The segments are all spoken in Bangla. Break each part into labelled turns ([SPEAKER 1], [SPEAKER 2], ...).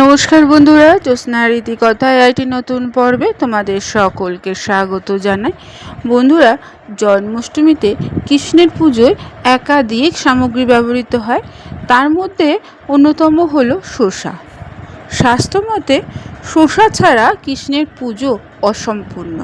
[SPEAKER 1] নমস্কার বন্ধুরা জ্যোৎস্নার রীতিকথায় একটি নতুন পর্বে তোমাদের সকলকে স্বাগত জানাই। বন্ধুরা, জন্মাষ্টমীতে কৃষ্ণের পুজোয় একাধিক সামগ্রী ব্যবহৃত হয়। তার মধ্যে অন্যতম হল শসা। শাস্ত্রমতে শসা ছাড়া কৃষ্ণের পুজো অসম্পূর্ণ।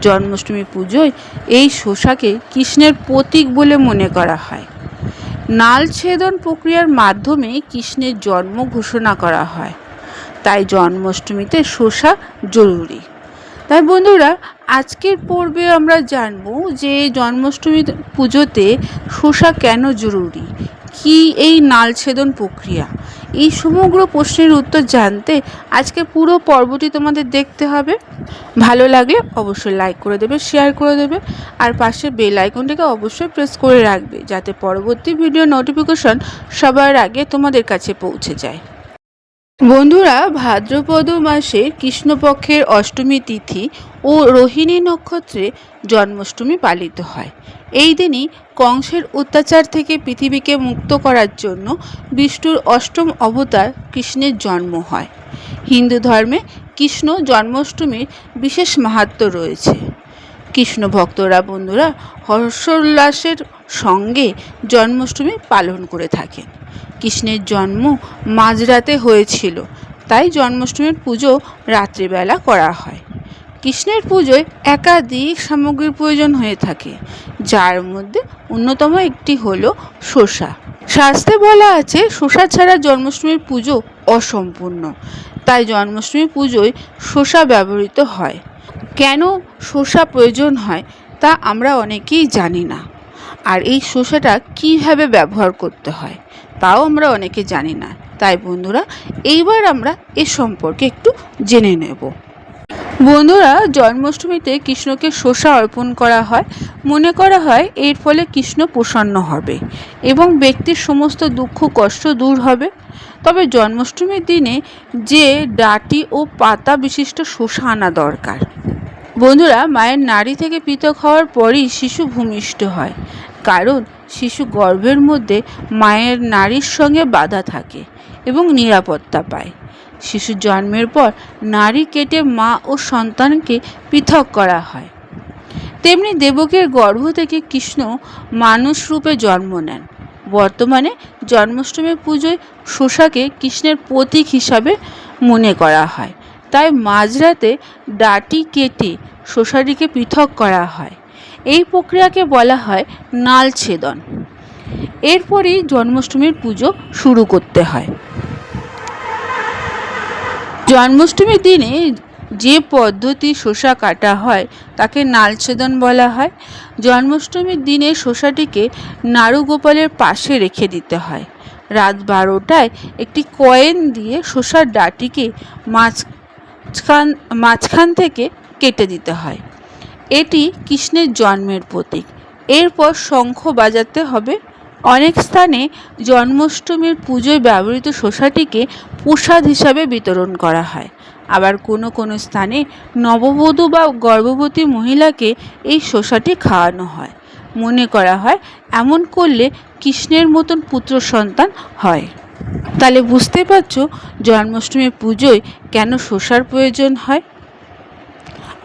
[SPEAKER 1] জন্মাষ্টমী পুজোয় এই শসাকে কৃষ্ণের প্রতীক বলে মনে করা হয়। নাল ছেদন প্রক্রিয়ার মাধ্যমে কৃষ্ণের জন্ম ঘোষণা করা হয়। তাই জন্মাষ্টমীতে শোষা জরুরি। তাই বন্ধুরা, আজকের পর্বে আমরা জানব যে জন্মাষ্টমী পুজোতে শোষা কেন জরুরি? কি এই নালছেদন প্রক্রিয়া? এই সমগ্র প্রশ্নের উত্তর জানতে আজকে পুরো পর্বটি তোমাদের দেখতে হবে। ভালো লাগলে অবশ্যই লাইক করে দেবে শেয়ার করে দেবে, আর পাশে বেল আইকনটিকে অবশ্যই প্রেস করে রাখবে, যাতে পরবর্তী ভিডিও নোটিফিকেশন সবার আগে তোমাদের কাছে পৌঁছে যায়। বন্ধুরা, ভাদ্রপদ মাসের কৃষ্ণপক্ষের অষ্টমী তিথি ও রোহিণী নক্ষত্রে জন্মাষ্টমী পালিত হয়। এই দিনই কংসের অত্যাচার থেকে পৃথিবীকে মুক্ত করার জন্য বিষ্ণুর অষ্টম অবতার কৃষ্ণের জন্ম হয়। হিন্দু ধর্মে কৃষ্ণ জন্মাষ্টমীর বিশেষ মাহাত্ম রয়েছে। কৃষ্ণ ভক্তরা বন্ধুরা, হর্ষোল্লাসের সঙ্গে জন্মাষ্টমী পালন করে থাকেন। কৃষ্ণের জন্ম মাঝরাতে হয়েছিল। তাই জন্মাষ্টমীর পুজো রাত্রিবেলা করা হয়। কৃষ্ণের পুজোয় একাধিক সামগ্রীর প্রয়োজন হয়ে থাকে। যার মধ্যে অন্যতম একটি হল শসা। শাস্তে বলা আছে, শসা ছাড়া জন্মাষ্টমীর পুজো অসম্পূর্ণ। তাই জন্মাষ্টমীর পুজোয় শসা ব্যবহৃত হয়। কেন শসা প্রয়োজন হয় তা আমরা অনেকেই জানি না। আর এই শসাটা কীভাবে ব্যবহার করতে হয়? তাও আমরা অনেকে জানি না। তাই বন্ধুরা, এইবার আমরা এ সম্পর্কে একটু জেনে নেব। বন্ধুরা, জন্মাষ্টমীতে কৃষ্ণকে শসা অর্পণ করা হয়। মনে করা হয় এর ফলে কৃষ্ণ প্রসন্ন হবে এবং ব্যক্তির সমস্ত দুঃখ, কষ্ট দূর হবে। তবে জন্মাষ্টমীর দিনে যে ডাটি ও পাতা বিশিষ্ট শসা আনা দরকার। বন্ধুরা, মায়ের নারী থেকে পৃথক হওয়ার পরই শিশু ভূমিষ্ঠ হয়। কারণ শিশু গর্ভের মধ্যে মায়ের নারীর সঙ্গে বাধা থাকে এবং নিরাপত্তা পায়। শিশু জন্মের পর নারী কেটে মা ও সন্তানকে পৃথক করা হয়। তেমনি দেবকের গর্ভ থেকে কৃষ্ণ মানুষ রূপে জন্ম নেন। বর্তমানে জন্মাষ্টমী পুজোয় শোষাকে কৃষ্ণের প্রতীক হিসাবে মনে করা হয়। তাই মাঝরাতে ডাটি কেটে শোষাটিকে পৃথক করা হয়। এই প্রক্রিয়াকে বলা হয় নাল ছেদন এরপরেই জন্মাষ্টমীর পুজো শুরু করতে হয়। জন্মাষ্টমীর দিনে যে পদ্ধতি শসা কাটা হয়, তাকে নালছেদন বলা হয়। জন্মাষ্টমীর দিনে শসাটিকে নাড়ুগোপালের পাশে রেখে দিতে হয়। রাত বারোটায় একটি কয়েন দিয়ে শসার ডাটিকে মাঝখান মাঝখান থেকে কেটে দিতে হয়। এটি কৃষ্ণের জন্মের প্রতীক। এরপর শঙ্খ বাজাতে হবে। অনেক স্থানে জন্মাষ্টমীর পুজোয় ব্যবহৃত শসাটিকে প্রসাদ হিসাবে বিতরণ করা হয়। আবার কোনো কোনো স্থানে নববধূ বা গর্ভবতী মহিলাকে এই শসাটি খাওয়ানো হয়। মনে করা হয়, এমন করলে কৃষ্ণের মতন পুত্র সন্তান হয়। তাহলে বুঝতে পারছ জন্মাষ্টমীর পুজোয় কেন শসার প্রয়োজন হয়?